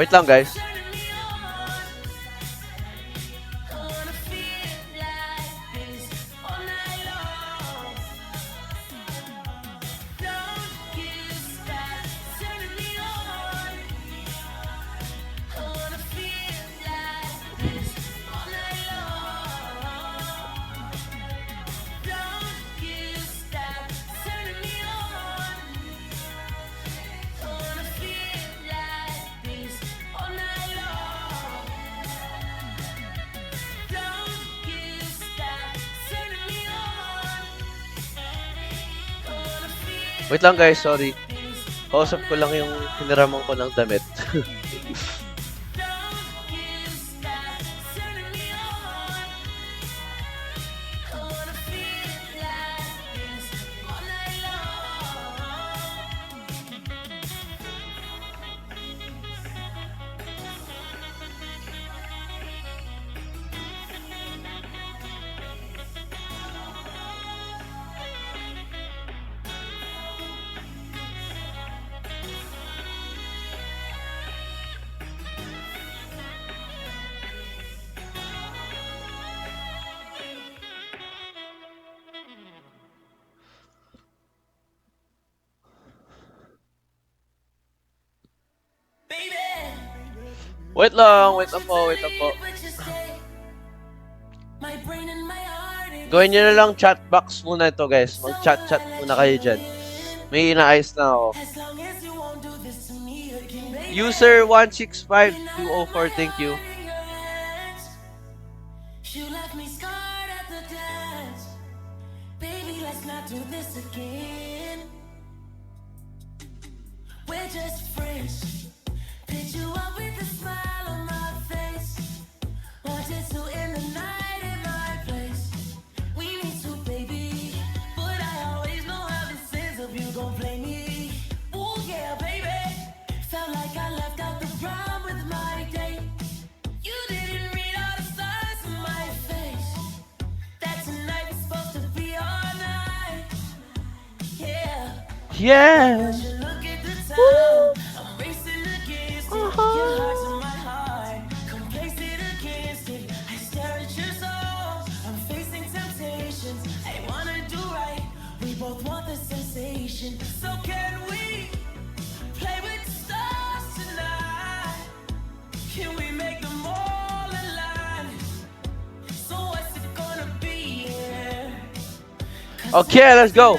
Wait lang guys. Wait lang guys, sorry. Kausap ko lang yung hiniraman ko ng damit. Wait lang, wait lang po, wait lang po. Gawin nyo na lang chat box muna ito guys. Mag-chat-chat muna kayo dyan. May inaayos na ako. User 165204, thank you. We're just friends. Picked you up the sensation. So can we play with the stars tonight? Can we make them all align? So what's it gonna be? Yeah. 'Cause Okay, let's go.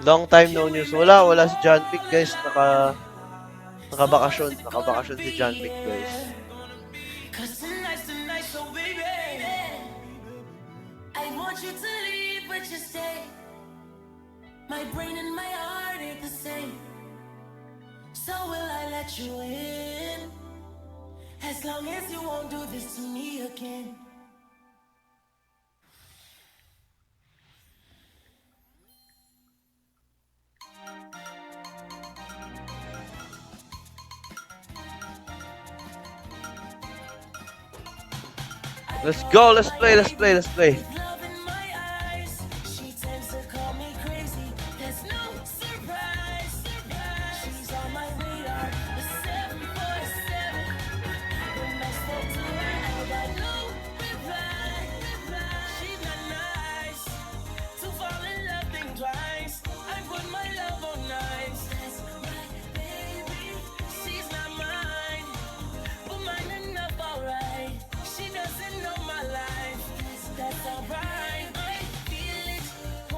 Long time no news. Wala, wala si John Wick, guys. Naka, nakabakasyon. Nakabakasyon si John Wick, guys. My brain and my heart ain't the same. So will I let you in? As long as you won't do this to me again. Let's go, let's play, let's play, let's play.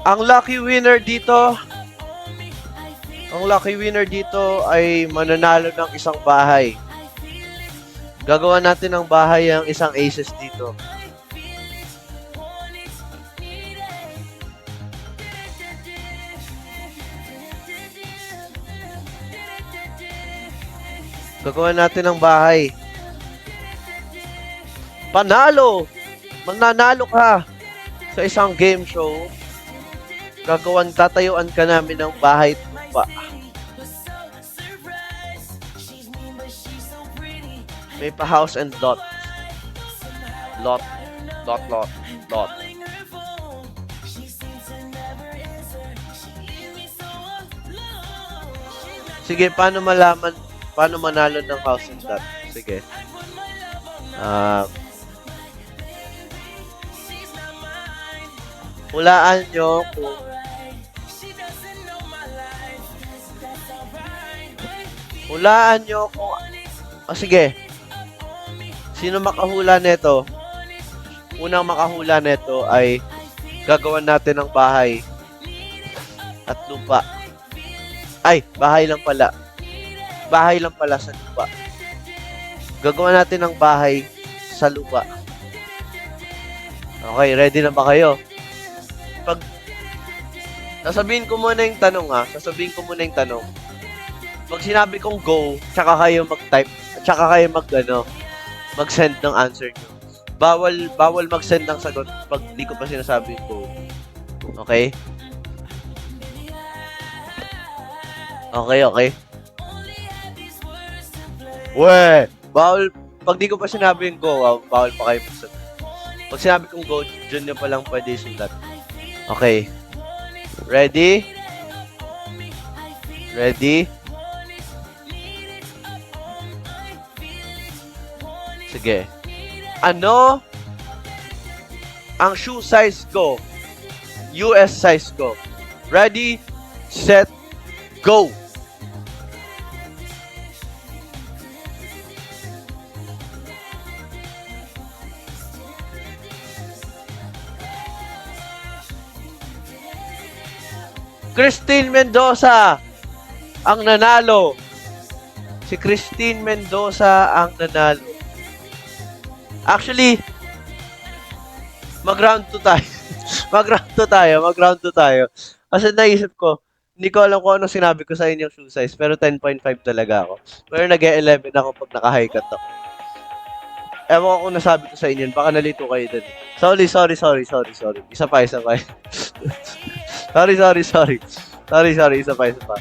Ang lucky winner dito, ang lucky winner dito ay mananalo ng isang bahay. Gagawa natin ng bahay ang isang aces dito. Gagawa natin ng bahay. Panalo! Mananalo ka sa isang game show. Gagawan, tatayuan ka namin ng bahay at lupa. May pa house and lot. Lot. Lot, lot, lot. Sige, paano malaman, paano manalo ng house and lot? Sige. Ah, hulaan nyo kung hulaan nyo kung oh, sige. Sino makahula nito unang makahula nito ay gagawan natin ng bahay at lupa. Ay bahay lang pala. Bahay lang pala sa lupa. Gagawa natin ng bahay sa lupa. Okay ready na ba kayo? Pag sasabihin ko muna yung tanong ha? Sasabihin ko muna yung tanong pag sinabi kong go tsaka kayo mag-type tsaka kayo mag ano mag-send ng answer nyo. Bawal bawal mag-send ng sagot pag di ko pa sinasabi go. Okay? Okay okay. We bawal pag di ko pa sinabi yung go ah, bawal pa kayo mag-sagot pag sinabi kong go dyan nyo pa lang pwede sulat Okay. Ready? Ready? Sige. Ano ang shoe size ko? US size ko. Ready, set, go! Christine Mendoza ang nanalo. Si Christine Mendoza ang nanalo. Actually, mag-round 2 tayo. mag-round 2 tayo, mag-round 2 tayo. Kasi naisip ko, hindi ko alam kung ano sinabi ko sa inyong shoe size, pero 10.5 talaga ako. Pero nag-11 ako pag naka-high cut ako. Ewan ko kung nasabi ko sa inyo, baka nalito kayo dun. Sorry, sorry, sorry, sorry, sorry. Isa pa, isa pa. sorry, sorry, sorry. Sorry, sorry, isa pa, isa pa.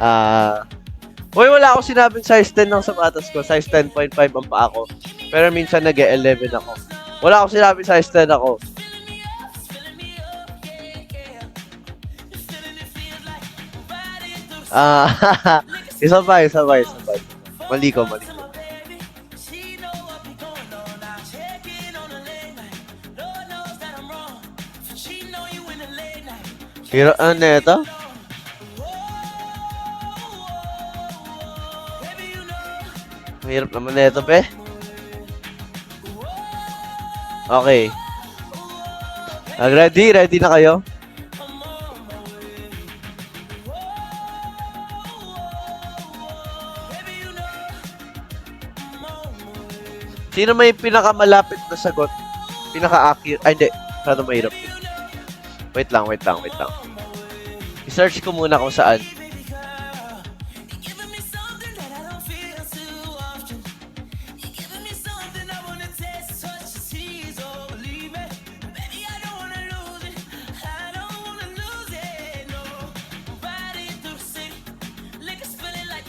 Ah... Uy, wala akong sinabing size 10 ng sapatos ko. Size 10.5 ang pa ako. Pero minsan nag-11 ako. Wala akong sinabing size 10 ako. Ah, isa pa, isa pa, isa pa. Mali ko, mali ko. Hiro, ano na ito? Mahirap naman na ito, pe. Okay. Ah, ready? Ready na kayo? Sino may pinakamalapit na sagot? Pinaka-accurate? Ay, hindi. Masyado mahirap. Wait lang, wait lang, wait lang. I-search ko muna kung saan.